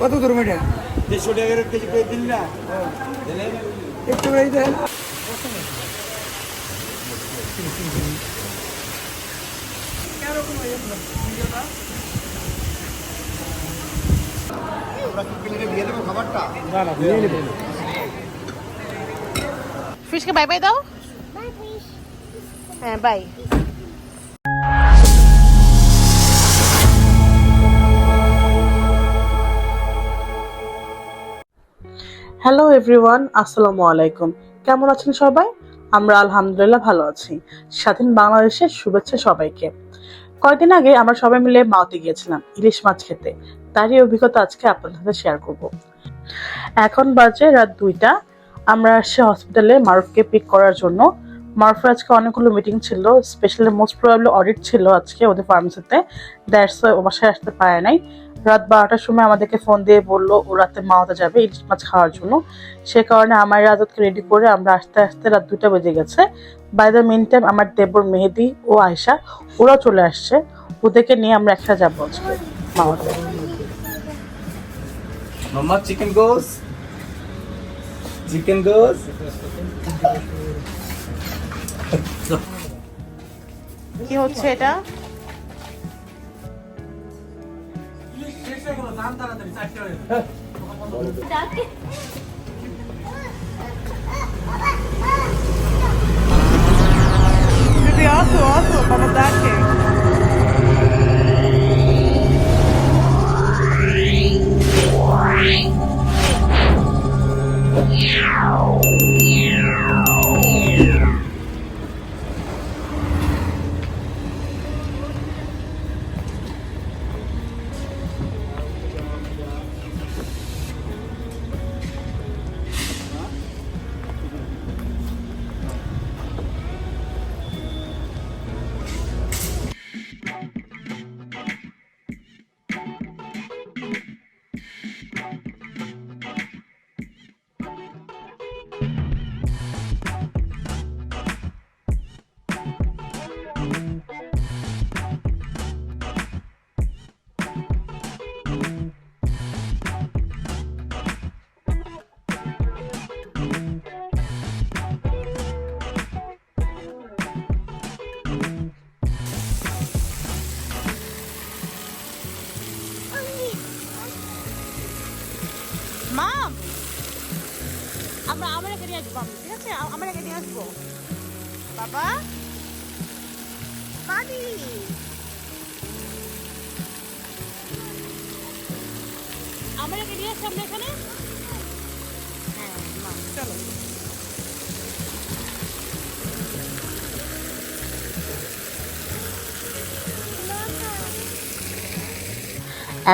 কত দূর মেটে দেড়শো টাকার কেজি করে দিন না? একটু এই দেন। ফিশকে বাই বাই দাও হ্যাঁ বাই হ্যালো এভরিওয়ান আসসালামু আলাইকুম। কেমন আছেন সবাই? আমরা আলহামদুলিল্লাহ ভালো আছি। স্বাধীন বাংলাদেশের শুভেচ্ছা সবাইকে। কয়েকদিন আগে আমরা সবাই মিলে মাওতে গিয়েছিলাম ইলিশ মাছ খেতে। তারই অভিজ্ঞতা আজকে আপনাদের সাথে শেয়ার করব। এখন বাজে রাত দুইটা। আমরা আসছি হসপিটালে মারুফকে পিক করার জন্য। মারুফের আজকে অনেকগুলো মিটিং ছিল। স্পেশালি মোস্ট প্রবাবলি অডিট ছিল আজকে ওদের ফার্মেসিতে দ্যাটস ও বাসায় আসতে পারে নাই। রাত বারোটার সময় আমাদেরকে ফোন দিয়ে বলল ও রাতে মাওয়াতে যাবে ইলিশ মাছ খাওয়ার জন্য। সে কারণে আমার রাজতকে রেডি করে আমরা আস্তে আস্তে রাত দুটা বেজে গেছে। বাই দ্য মিন টাইম আমার দেবর মেহেদি ও আয়সা ওরাও চলে আসছে। ওদেরকে নিয়ে আমরা একসাথে যাব আজকে মাম্মা চিকেন গোস চিকেন গোস কি হচ্ছে এটা? 한 aqui. Meow.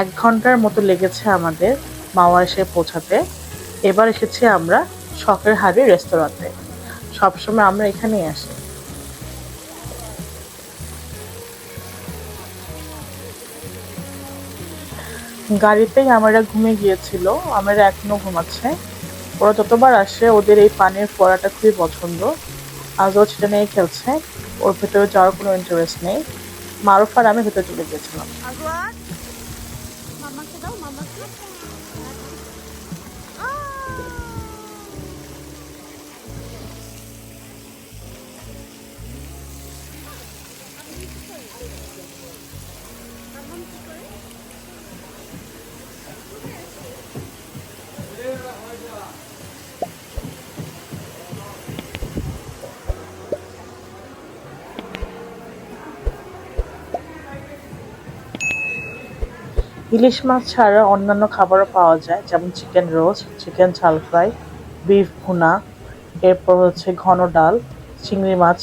এক ঘণ্টার মতো লেগেছে আমাদের মাওয়া এসে পৌঁছাতে। এবার এসেছি আমরা শখের হাড়ি রেস্তোরাঁতে। সবসময় আমরা এখানেই আসি। গাড়িতেই আমরা ঘুমিয়ে গিয়েছিল। আমরা এখনও ঘুমাচ্ছে। ওরা যতবার আসে, ওদের এই পানির ফোয়ারাটা খুবই পছন্দ। আজও সেটা নিয়ে খেলছে। ওর ভেতরে যাওয়ার কোনো ইন্টারেস্ট নেই। মারুফ আর আমি ভেতরে চলে গিয়েছিলাম। 나도 엄마 카페야. 아. ইলিশ মাছ ছাড়া অন্যান্য খাবারও পাওয়া যায়, যেমন চিকেন রোস্ট, চিকেন ঝাল ফ্রাই, বিফ ভুনা, এরপর হচ্ছে ঘন ডাল, চিংড়ি মাছ,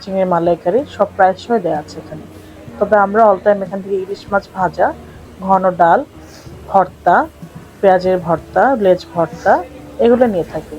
চিংড়ি মালাইকারি, সব প্রায়শই দেওয়া আছে এখানে। তবে আমরা অল টাইম এখান থেকে ইলিশ মাছ ভাজা, ঘন ডাল, ভর্তা, পেঁয়াজের ভর্তা, লেজ ভর্তা, এগুলো নিয়ে থাকি।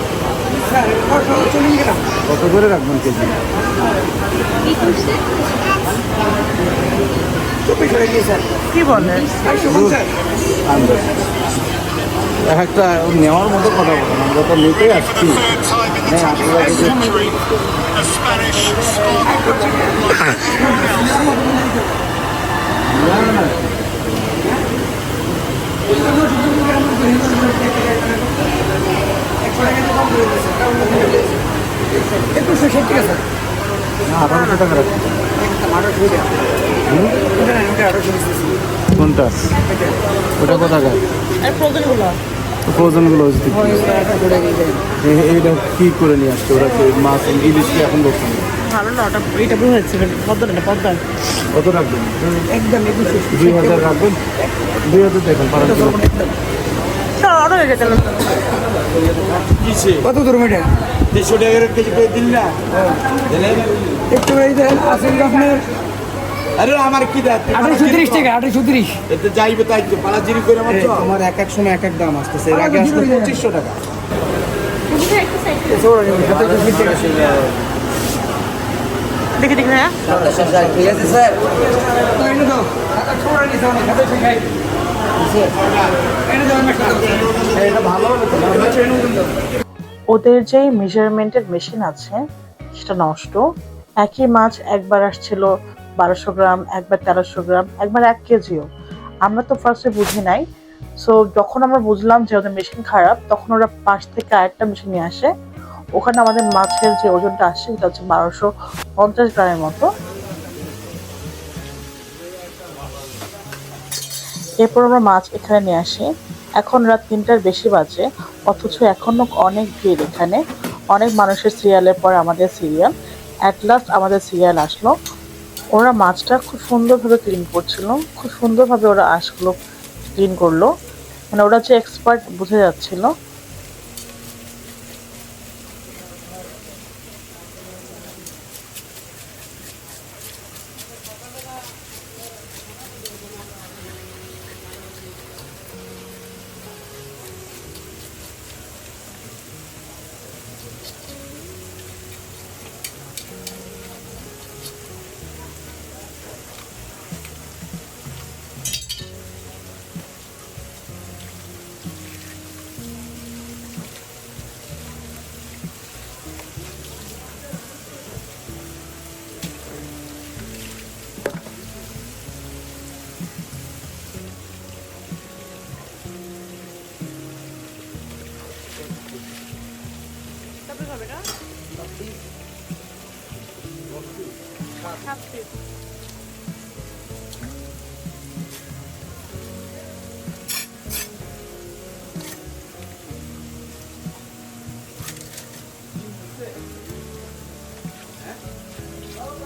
কত করে রাখবেন কেজি? কি বলে? এক একটা নেওয়ার মতো কথা বলেন আমরা তো নিতে আসছি। হ্যাঁ আপনারা একুশশো ষাট টাকা স্যার আঠারোশো টাকা টাকা ওটা কোনটা কোথাকার আর ফ্রোজেনগুলো এইটা কি করে নিয়ে আসছে? ওরা মাছ ইলিশ কি এখন বলছেন ভালো না ওটা এটা বুঝে যাচ্ছে পদ্মা না পদ্মা। কত রাখবেন? একদম দুই হাজার রাখবেন? দুই হাজার দেখেন। চল কত দূর মিটার? দেড়শো টাকা কেজি করে দিন না। একটু এই দেন আসেন আপনার? আরে আমার কি আঠারোশো তিরিশ টাকা আঠারোশো তিরিশ। এতে যাইবে তাই তো পালাজিরি করে আমার তো এক এক সময় এক এক দাম আসতেছে এর আগে আসতো আসতো পঁচিশশো টাকা। দেখি দেখি হ্যাঁ ঠিক আছে স্যার? ওদের যে মেজারমেন্টের মেশিন আছে, সেটা নষ্ট। একই মাছ একবার আসছিল বারোশো গ্রাম, একবার তেরোশো গ্রাম, একবার এক কেজিও। আমরা তো ফার্স্টে বুঝি নাই। সো যখন আমরা বুঝলাম যে ওদের মেশিন খারাপ, তখন ওরা পাশ থেকে আরেকটা মেশিন নিয়ে আসে। ওখানে আমাদের মাছের যে ওজনটা আসে, সেটা হচ্ছে বারোশো পঞ্চাশ গ্রামের মতো। এরপর আমরা মাছ এখানে নিয়ে আসি। এখন রাত তিনটার বেশি বাজে, অথচ এখনও অনেক ভিড় এখানে। অনেক মানুষের সিরিয়ালের পর আমাদের সিরিয়াল অ্যাট লাস্ট আমাদের সিরিয়াল আসলো। ওরা মাছটা খুব সুন্দরভাবে ক্লিন করছিল। খুব সুন্দরভাবে ওরা আঁশগুলো ক্লিন করল। মানে ওরা যে এক্সপার্ট বুঝে যাচ্ছিল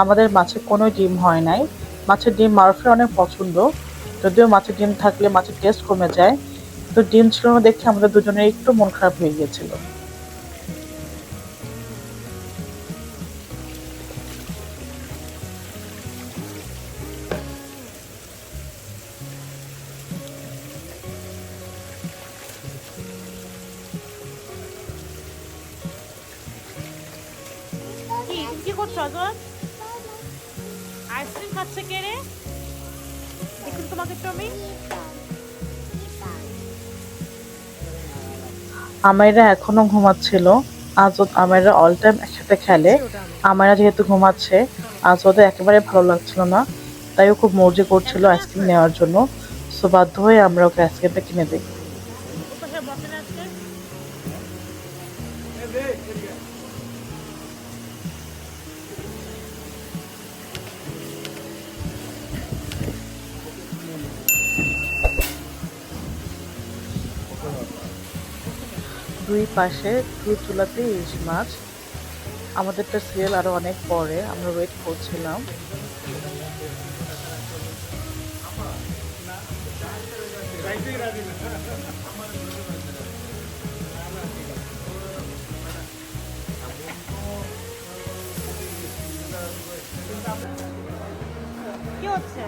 আমাদের মাছে কোনো ডিম হয় নাই। মাছের ডিম মারফের অনেক পছন্দ। যদিও মাছের ডিম থাকলে মাছের টেস্ট কমে যায় তো ডিম ছিল না দেখে আমাদের দুজনের একটু মন খারাপ হয়ে গিয়েছিল। আমাইরা এখনও ঘুমাচ্ছিল। আজত আমাইরা অল টাইম একসাথে খেলে। আমাইরা যেহেতু ঘুমাচ্ছে, আজ ওদের একেবারে ভালো লাগছিল না। তাই ও খুব মর্জি করছিল আইসক্রিম নেওয়ার জন্য। সো বাধ্য হয়ে আমরা ওকে আইসক্রিমটা কিনে দিই। দুই পাশে দুই চুলাতে ইলিশ মাছ। আমাদেরটা সিরিয়াল আরও অনেক পরে, আমরা ওয়েট করছিলাম। কি হচ্ছে?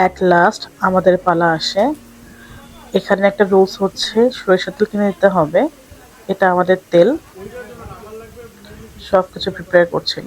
অ্যাট লাস্ট আমাদের পালা আসে। এখানে একটা রুলস হচ্ছে, সরিষার তেল কিনে নিতে হবে। এটা আমাদের তেল। সব কিছু প্রিপেয়ার করছিল।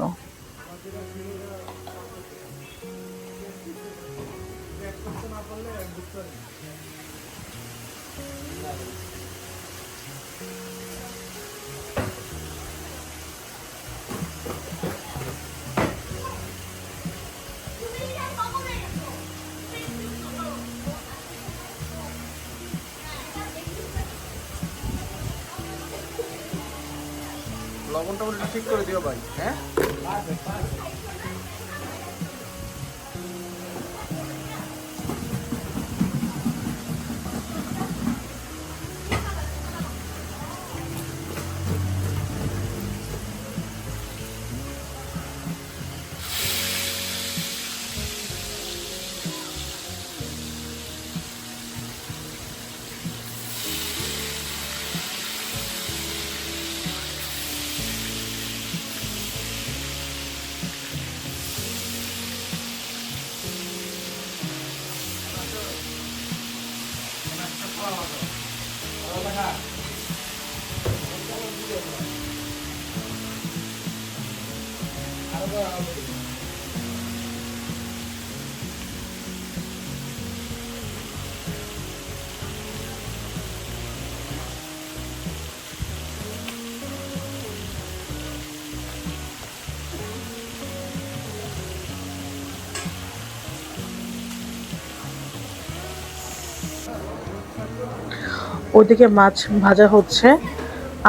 ওদিকে মাছ ভাজা হচ্ছে।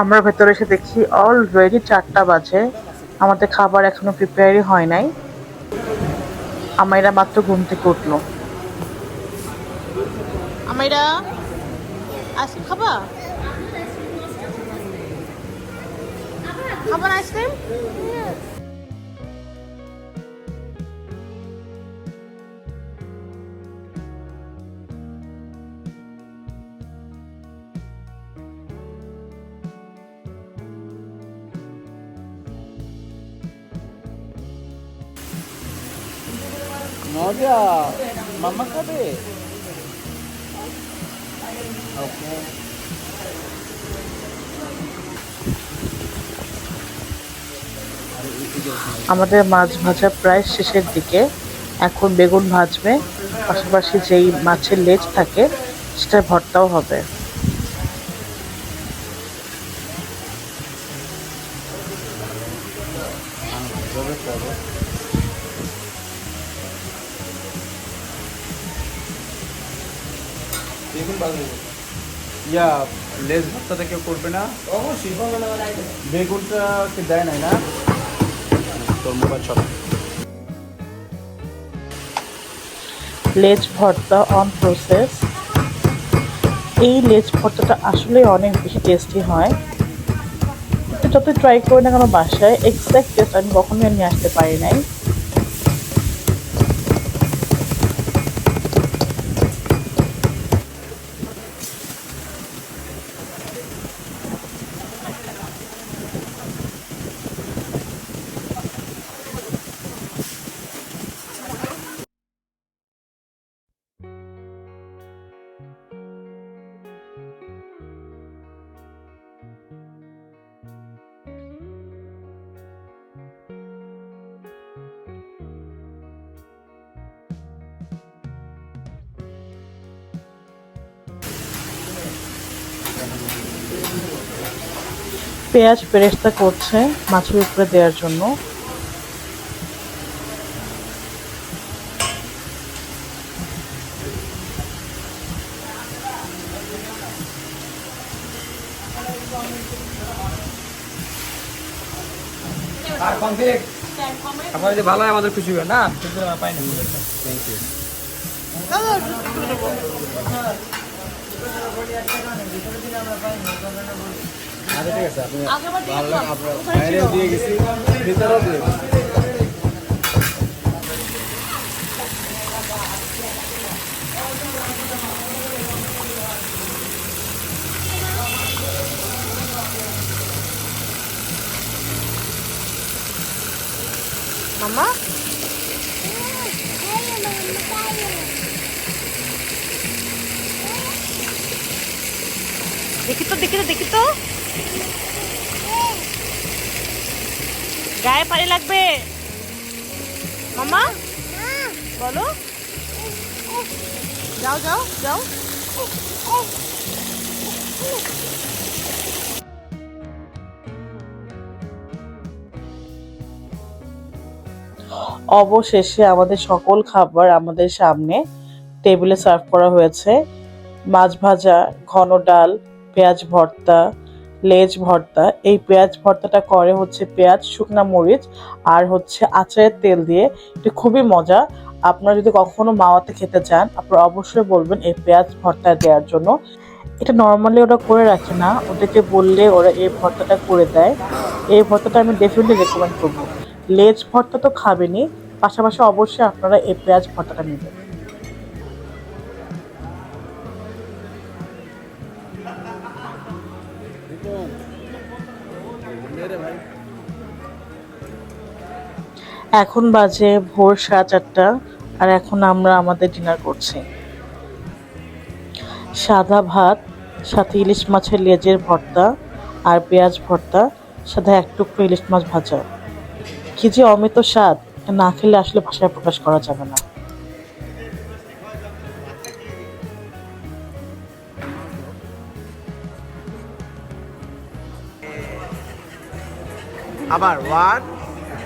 আমরা ভেতরে এসে দেখি অলরেডি চারটা বাজে। আমাদের খাবার এখনও প্রিপেয়ারই হয় নাই। আমাইরা মাত্র ঘুম থেকে উঠল। আমাইরা আইসক্রিম খাবা? খাবার আইসক্রিম? মজা মাম্মা খাবে ওকে আমাদের মাছ ভাজা প্রায় শেষের দিকে। এখন বেগুন ভাজবে। পাশাপাশি যেই মাছের লেজ থাকে সেটা ভর্তাও হবে। ইয়া লেজ ভর্তাটা কেউ করবে না? অবশ্যই বেগুনটা কি দেয় নাই না? তোর মোবাইল চল। লেজ ভর্তা অন প্রসেস এই লেজ ভর্তাটা আসলে অনেক বেশি টেস্টি হয়। যত ট্রাই করি না কেন বাসায় এক্সাক্ট টেস্ট আমি কখনোই নিয়ে আসতে পারি নাই। পেঁয়াজ বেরেস্তা করছে মাছের উপরে দেওয়ার জন্য। আপনার যদি ভালো হয় আমাদের খুশি হবে না? আচ্ছা ঠিক আছে আপনি ভালো লাগে আপনার বাইরেও দিয়ে গেছি ভিতরেও দিয়ে গেছি মামা দেখি তো দেখি তো দেখি তো গায়ে পানি লাগবে? মামা বলো। যাও যাও যাও। অবশেষে আমাদের সকল খাবার আমাদের সামনে টেবিলে সার্ভ করা হয়েছে। মাছ ভাজা, ঘন ডাল, পেঁয়াজ ভর্তা লেজ ভর্তা। এই পেঁয়াজ ভর্তাটা করে হচ্ছে পেঁয়াজ, শুকনা মরিচ আর হচ্ছে আচারের তেল দিয়ে। এটি খুবই মজা। আপনারা যদি কখনো মাওয়াতে খেতে চান, আপনারা অবশ্যই বলবেন এই পেঁয়াজ ভর্তা দেওয়ার জন্য। এটা নর্মালি ওরা করে রাখে না। ওদেরকে বললে ওরা এই ভর্তাটা করে দেয়। এই ভর্তাটা আমি ডেফিনেটলি রেকমেন্ড করব। লেজ ভর্তা তো খাবেনই। পাশাপাশি অবশ্যই আপনারা এই পেঁয়াজ ভর্তাটা নেবেন। এখন বাজে ভোর সাড়ে চারটা, আর এখন আমরা আমাদের ডিনার করছি। সাদা ভাত, সাথে ইলিশ মাছের লেজের ভর্তা আর পেঁয়াজ ভর্তা, সাথে এক টুকরো ইলিশ মাছ ভাজা। কি যে অমিত স্বাদ, না খেলে আসলে ভাষায় প্রকাশ করা যাবে না। আবার ওয়ান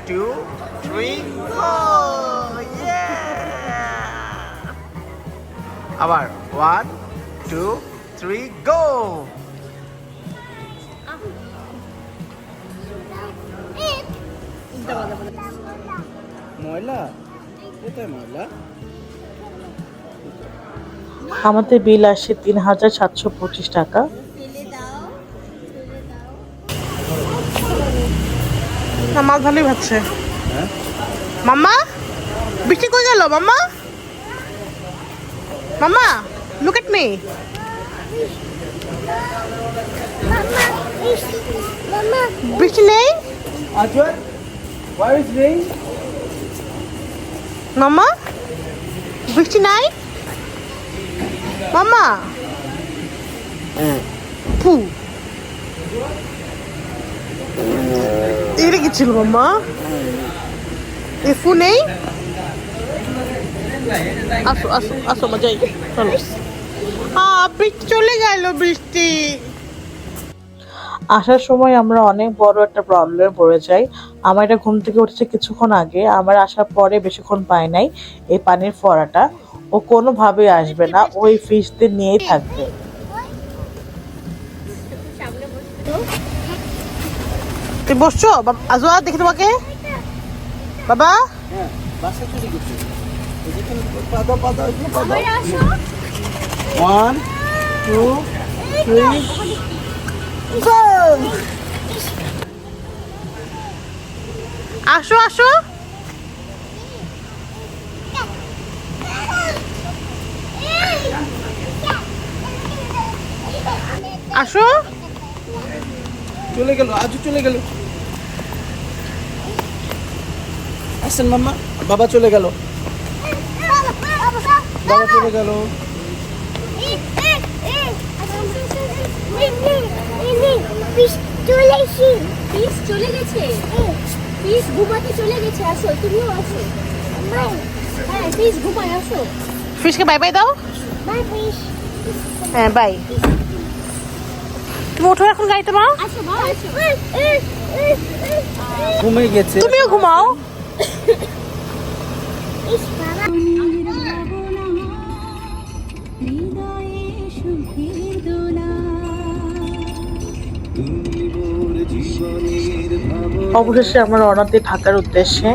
টু থ্রি আবার ওয়ান টু থ্রি গো আমাদের বিল আসে তিন হাজার সাতশো পঁচিশ টাকা। মাছ ভালোই ভাবছে মাম্মা? বৃষ্টি কই গেল মাম্মা? মাম্মা লুক এট মি বৃষ্টি নেই? মাম্মা বৃষ্টি নাই? মাম্মা ফু। ছিল মাম্মা। এ নেই। আসো আসো আসো মজাই চলো। আ বৃষ্টি চলে গেল বৃষ্টি আসার সময় আমরা অনেক বড় একটা প্রবলেমে পড়ে যাই। আমার এটা ঘুম থেকে উঠেছে কিছুক্ষণ আগে। আমার আসার পরে বেশিক্ষণ পাই নাই এই পানির ফোয়ারাটা। ও কোনোভাবেই আসবে না। ওই ফিশদের নিয়েই থাকবে। তুই বসছো? আজওয়া দেখি তোমাকে। বাবা? ওয়ান টু থ্রি আসো আসো। আসো। চলে গেল আজও চলে গেল আসেন মাম্মা বাবা চলে গেল বাবা চলে গেল চলে গেছে পিস ঘুমাতে চলে গেছে আসো তুমিও আসো হ্যাঁ পিস ঘুমায় আসো ফিশকে বাই বাই দাও বাই পিস হ্যাঁ বাই তুমি ওঠো এখন গাড়িতে মা ঘুমিয়ে গেছে। তুমিও ঘুমাও। অবশেষে আমরা রওনা দিই ঢাকার উদ্দেশ্যে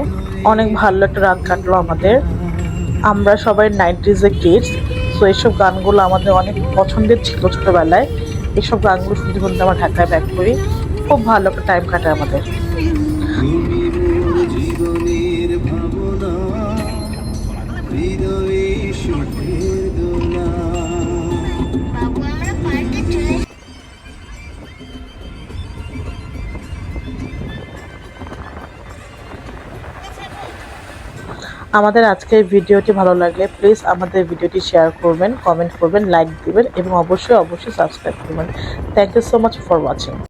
অনেক ভালো একটা রাত কাটলো আমাদের। আমরা সবাই নাইনটিজের কিডস তো এইসব গানগুলো আমাদের অনেক পছন্দের ছিল ছোটবেলায়। এইসব গানগুলো শুনতে শুনতে আমরা ঢাকায় ব্যাক করি। খুব ভালো টাইম কাটে আমাদের। আমাদের আজকের ভিডিওটি ভালো লাগলে প্লিজ আমাদের ভিডিওটি শেয়ার করবেন কমেন্ট করবেন লাইক দিবেন এবং অবশ্যই অবশ্যই সাবস্ক্রাইব করবেন। Thank you so much for watching